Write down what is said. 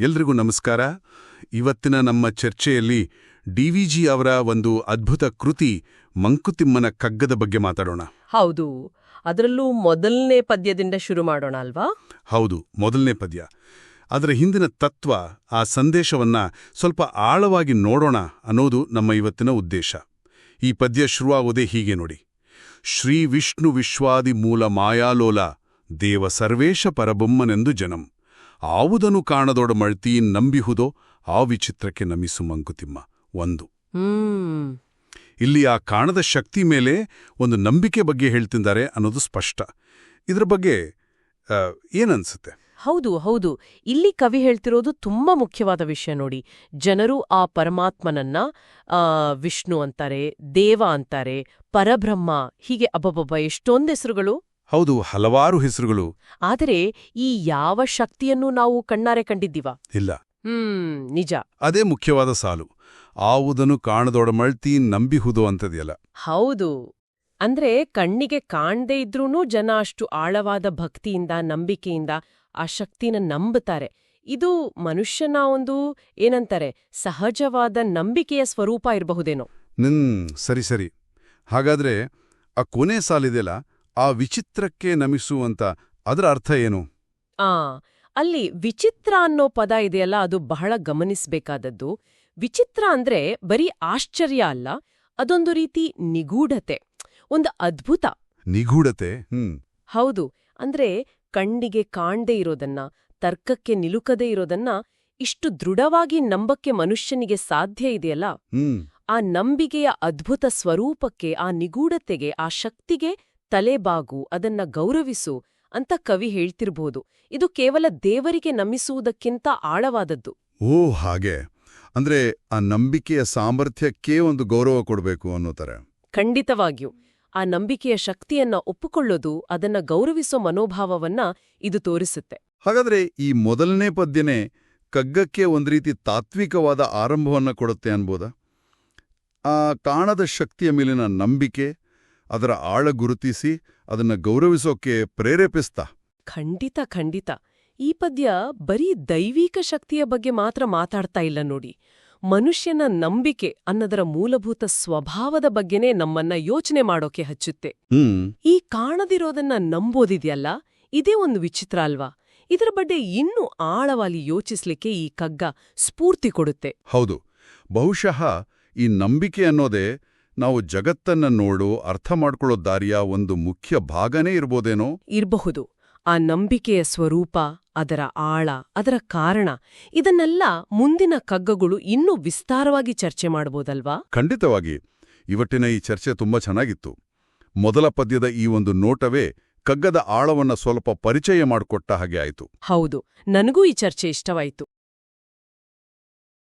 ಎಲ್ರಿಗೂ ನಮಸ್ಕಾರ. ಇವತ್ತಿನ ನಮ್ಮ ಚರ್ಚೆಯಲ್ಲಿ ಡಿ ವಿ ಜಿ ಅವರ ಒಂದು ಅದ್ಭುತ ಕೃತಿ ಮಂಕುತಿಮ್ಮನ ಕಗ್ಗದ ಬಗ್ಗೆ ಮಾತಾಡೋಣ. ಹೌದು. ಅದರಲ್ಲೂ ಮೊದಲನೇ ಪದ್ಯದಿಂದ ಶುರು ಮಾಡೋಣ ಅಲ್ವಾ? ಹೌದು ಮೊದಲನೇ ಪದ್ಯ. ಅದರ ಹಿಂದಿನ ತತ್ವ ಆ ಸಂದೇಶವನ್ನ ಸ್ವಲ್ಪ ಆಳವಾಗಿ ನೋಡೋಣ ಅನ್ನೋದು ನಮ್ಮ ಇವತ್ತಿನ ಉದ್ದೇಶ. ಈ ಪದ್ಯ ಶುರುವಾಗೋದೇ ಹೀಗೆ ನೋಡಿ. ಶ್ರೀ ವಿಷ್ಣು ವಿಶ್ವಾದಿ ಮೂಲ ಮಾಯಾಲೋಲ ದೇವ ಸರ್ವೇಶ ಪರಬೊಮ್ಮನೆಂದು ಜನಂ. ಆವುದನು ಕಾಣದೊಡ ಮಳ್ತಿ ನಂಬಿಹುದೋ ಆ ವಿಚಿತ್ರಕ್ಕೆ ನಮಿಸು ಮಂಕುತಿಮ್ಮ. ಒಂದು. ಇಲ್ಲಿ ಆ ಕಾಣದ ಶಕ್ತಿ ಮೇಲೆ ಒಂದು ನಂಬಿಕೆ ಬಗ್ಗೆ ಹೇಳ್ತಿದ್ದಾರೆ ಅನ್ನೋದು ಸ್ಪಷ್ಟ. ಇದ್ರ ಬಗ್ಗೆ ಏನನ್ಸುತ್ತೆ? ಹೌದು ಹೌದು. ಇಲ್ಲಿ ಕವಿ ಹೇಳ್ತಿರೋದು ತುಂಬಾ ಮುಖ್ಯವಾದ ವಿಷಯ ನೋಡಿ. ಜನರು ಆ ಪರಮಾತ್ಮನನ್ನ ಆ, ವಿಷ್ಣು ಅಂತಾರೆ ದೇವ ಅಂತಾರೆ ಪರಬ್ರಹ್ಮ ಹೀಗೆ ಅಬ್ಬಬ್ಬಬ್ಬ ಎಷ್ಟೊಂದು ಹೆಸರುಗಳು ಹೌದು ಹಲವಾರು ಹೆಸರುಗಳು. ಆದರೆ ಈ ಯಾವ ಶಕ್ತಿಯನ್ನು ನಾವು ಕಣ್ಣಾರೆ ಕಂಡಿದ್ದೀವ? ಇಲ್ಲ. ಹ್ಮ್ ನಿಜ. ಅದೇ ಮುಖ್ಯವಾದ ಸಾಲು. ಆವುದನ್ನು ಕಾಣದೊಡಮಳ್ತಿ ನಂಬಿಹುದು ಅಂತದೆಯಲ್ಲ. ಹೌದು. ಅಂದ್ರೆ ಕಣ್ಣಿಗೆ ಕಾಣದೇ ಇದ್ರೂ ಜನ ಅಷ್ಟು ಆಳವಾದ ಭಕ್ತಿಯಿಂದ ನಂಬಿಕೆಯಿಂದ ಆ ಶಕ್ತಿನ ನಂಬುತ್ತಾರೆ. ಇದು ಮನುಷ್ಯನ ಒಂದು ಏನಂತಾರೆ ಸಹಜವಾದ ನಂಬಿಕೆಯ ಸ್ವರೂಪ ಇರಬಹುದೇನೋ. ಸರಿ ಸರಿ. ಹಾಗಾದ್ರೆ ಆ ಕೊನೆ ಸಾಲಿದೆಯಲ್ಲ ಆ ವಿಚಿತ್ರಕ್ಕೆ ನಮಿಸುವಂತ ಅದರ ಅರ್ಥ ಏನು? ಆ ಅಲ್ಲಿ ವಿಚಿತ್ರ ಅನ್ನೋ ಪದ ಇದೆಯಲ್ಲ ಅದು ಬಹಳ ಗಮನಿಸಬೇಕಾದದ್ದು. ವಿಚಿತ್ರ ಅಂದ್ರೆ ಬರೀ ಆಶ್ಚರ್ಯ ಅಲ್ಲ ಅದೊಂದು ರೀತಿ ನಿಗೂಢತೆ ಒಂದು ಅದ್ಭುತ. ನಿಗೂಢತೆ? ಹ್ಮ್. ಹೌದು ಅಂದ್ರೆ ಕಣ್ಣಿಗೆ ಕಾಣ್ದೇ ಇರೋದನ್ನ ತರ್ಕಕ್ಕೆ ನಿಲುಕದೇ ಇರೋದನ್ನ ಇಷ್ಟು ದೃಢವಾಗಿ ನಂಬಕ್ಕೆ ಮನುಷ್ಯನಿಗೆ ಸಾಧ್ಯ ಇದೆಯಲ್ಲ? ಆ ನಂಬಿಕೆಯ ಅದ್ಭುತ ಸ್ವರೂಪಕ್ಕೆ ಆ ನಿಗೂಢತೆಗೆ ಆ ಶಕ್ತಿಗೆ ತಲೆಬಾಗು ಅದನ್ನ ಗೌರವಿಸು ಅಂತ ಕವಿ ಹೇಳ್ತಿರ್ಬೋದು. ಇದು ಕೇವಲ ದೇವರಿಗೆ ನಮಿಸುವುದಕ್ಕಿಂತ ಆಳವಾದದ್ದು. ಓ ಹಾಗೆ. ಅಂದ್ರೆ ಆ ನಂಬಿಕೆಯ ಸಾಮರ್ಥ್ಯಕ್ಕೆ ಒಂದು ಗೌರವ ಕೊಡಬೇಕು ಅನ್ನೋ ತರ ಖಂಡಿತವಾಗಿಯೂ. ಆ ನಂಬಿಕೆಯ ಶಕ್ತಿಯನ್ನ ಒಪ್ಪಿಕೊಳ್ಳೋದು ಅದನ್ನ ಗೌರವಿಸೋ ಮನೋಭಾವವನ್ನ ಇದು ತೋರಿಸುತ್ತೆ. ಹಾಗಾದ್ರೆ ಈ ಮೊದಲನೇ ಪದ್ಯನೇ ಕಗ್ಗಕ್ಕೆ ಒಂದು ರೀತಿ ತಾತ್ವಿಕವಾದ ಆರಂಭವನ್ನ ಕೊಡುತ್ತೆ ಅನ್ಬೋದಾ? ಆ ಕಾಣದ ಶಕ್ತಿಯ ಮೇಲಿನ ನಂಬಿಕೆ ಅದರ ಆಳ ಗುರುತಿಸಿ ಅದನ್ನ ಗೌರವಿಸೋಕೆ ಪ್ರೇರೇಪಿಸ್ತಾ. ಖಂಡಿತ ಖಂಡಿತ. ಈ ಪದ್ಯ ಬರೀ ದೈವಿಕ ಶಕ್ತಿಯ ಬಗ್ಗೆ ಮಾತ್ರ ಮಾತಾಡ್ತಾ ಇಲ್ಲ ನೋಡಿ. ಮನುಷ್ಯನ ನಂಬಿಕೆ ಅನ್ನದರ ಮೂಲಭೂತ ಸ್ವಭಾವದ ಬಗ್ಗೆನೇ ನಮ್ಮನ್ನ ಯೋಚನೆ ಮಾಡೋಕೆ ಹಚ್ಚುತ್ತೆ. ಈ ಕಾಣದಿರೋದನ್ನ ನಂಬೋದಿದೆಯಲ್ಲ? ಇದೇ ಒಂದು ವಿಚಿತ್ರ ಅಲ್ವಾ? ಇದರ ಬಗ್ಗೆ ಇನ್ನೂ ಆಳವಾಗಿ ಯೋಚಿಸ್ಲಿಕ್ಕೆ ಈ ಕಗ್ಗ ಸ್ಫೂರ್ತಿ ಕೊಡುತ್ತೆ. ಹೌದು. ಬಹುಶಃ ಈ ನಂಬಿಕೆ ಅನ್ನೋದೇ ನಾವು ಜಗತ್ತನ್ನ ನೋಡು ಅರ್ಥ ಮಾಡ್ಕೊಳ್ಳೋ ದಾರಿಯ ಒಂದು ಮುಖ್ಯ ಭಾಗನೇ ಇರ್ಬೋದೇನೋ? ಇರಬಹುದು. ಆ ನಂಬಿಕೆಯ ಸ್ವರೂಪ ಅದರ ಆಳ ಅದರ ಕಾರಣ ಇದನ್ನೆಲ್ಲ ಮುಂದಿನ ಕಗ್ಗಗಳು ಇನ್ನೂ ವಿಸ್ತಾರವಾಗಿ ಚರ್ಚೆ ಮಾಡಬಹುದಲ್ವಾ ಖಂಡಿತವಾಗಿ. ಇವತ್ತಿನ ಈ ಚರ್ಚೆ ತುಂಬಾ ಚೆನ್ನಾಗಿತ್ತು. ಮೊದಲ ಪದ್ಯದ ಈ ಒಂದು ನೋಟವೇ ಕಗ್ಗದ ಆಳವನ್ನ ಸ್ವಲ್ಪ ಪರಿಚಯ ಮಾಡಿಕೊಟ್ಟ ಹಾಗೆ ಆಯಿತು. ಹೌದು. ನನಗೂ ಈ ಚರ್ಚೆ ಇಷ್ಟವಾಯಿತು.